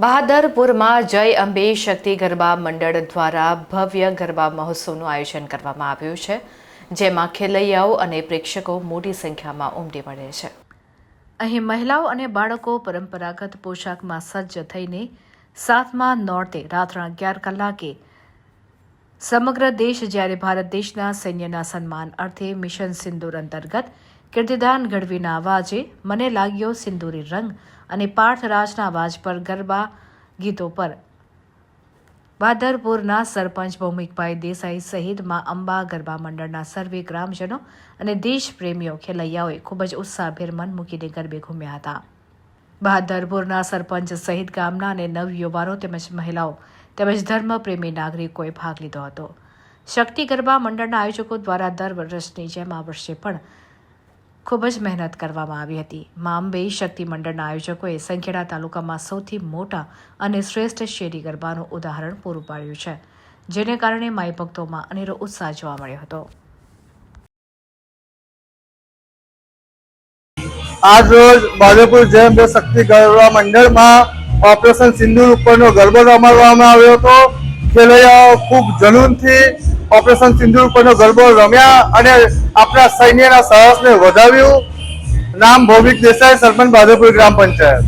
બહાદરપુરમાં જય અંબે શક્તિ ગરબા મંડળ દ્વારા ભવ્ય ગરબા મહોત્સવનું આયોજન કરવામાં આવ્યું છે, જેમાં ખેલૈયાઓ અને પ્રેક્ષકો મોટી સંખ્યામાં ઉમટી પડે છે. અહીં મહિલાઓ અને બાળકો પરંપરાગત પોશાકમાં સજ્જ થઈને સાતમા નોરતે રાત્રના અગિયાર કલાકે સમગ્ર દેશ જ્યારે ભારત દેશના સૈન્યના સન્માન અર્થે મિશન સિંદૂર અંતર્ગત કીર્તિદાન ગઢવીના અવાજે મને લાગ્યો સિંદૂરી રંગ અને પાર્થરાજના અવાજ પર ગરબા ગીતો પર. ભાદરપુરના સરપંચ ભૌમિકભાઈ દેસાઈ સહિત મા અંબા ગરબા મંડળના સર્વે ગ્રામજનો અને દેશપ્રેમીઓ ખેલૈયાઓએ ખૂબ જ ઉત્સાહભેર મન મૂકીને ગરબે ઘૂમ્યા હતા. બહાદરપુરના સરપંચ સહિત ગામના અને નવયુવાનો તેમજ મહિલાઓ તેમજ ધર્મપ્રેમી નાગરિકોએ ભાગ લીધો હતો. શક્તિ ગરબા મંડળના આયોજકો દ્વારા દર વર્ષની જેમ આ વર્ષે પણ ખૂબ જ મહેનત કરવામાં આવી હતી. મા શક્તિ મંડળના આયોજકોએ સંખેડા તાલુકામાં સૌથી મોટા અને શ્રેષ્ઠ શેરી ગરબાનું ઉદાહરણ પૂરું પાડ્યું છે, જેને કારણે માઈ ભક્તોમાં અનેરો ઉત્સાહ જોવા મળ્યો હતો. આજ રોજ બાદરપુર જય બે શક્તિ ગરબા મંડળમાં ઓપરેશન સિંદુર ઉપરનો ગરબો રમાડવામાં આવ્યો હતો. ખેલૈયાઓ ખૂબ જનૂનથી ઓપરેશન સિંદૂર ઉપરનો ગરબો રમ્યા અને આપણા સૈન્યના સાહસને વધાવ્યું. નામ ભૌમિક દેસાઈ, સરપંચ, બાદરપુર ગ્રામ પંચાયત.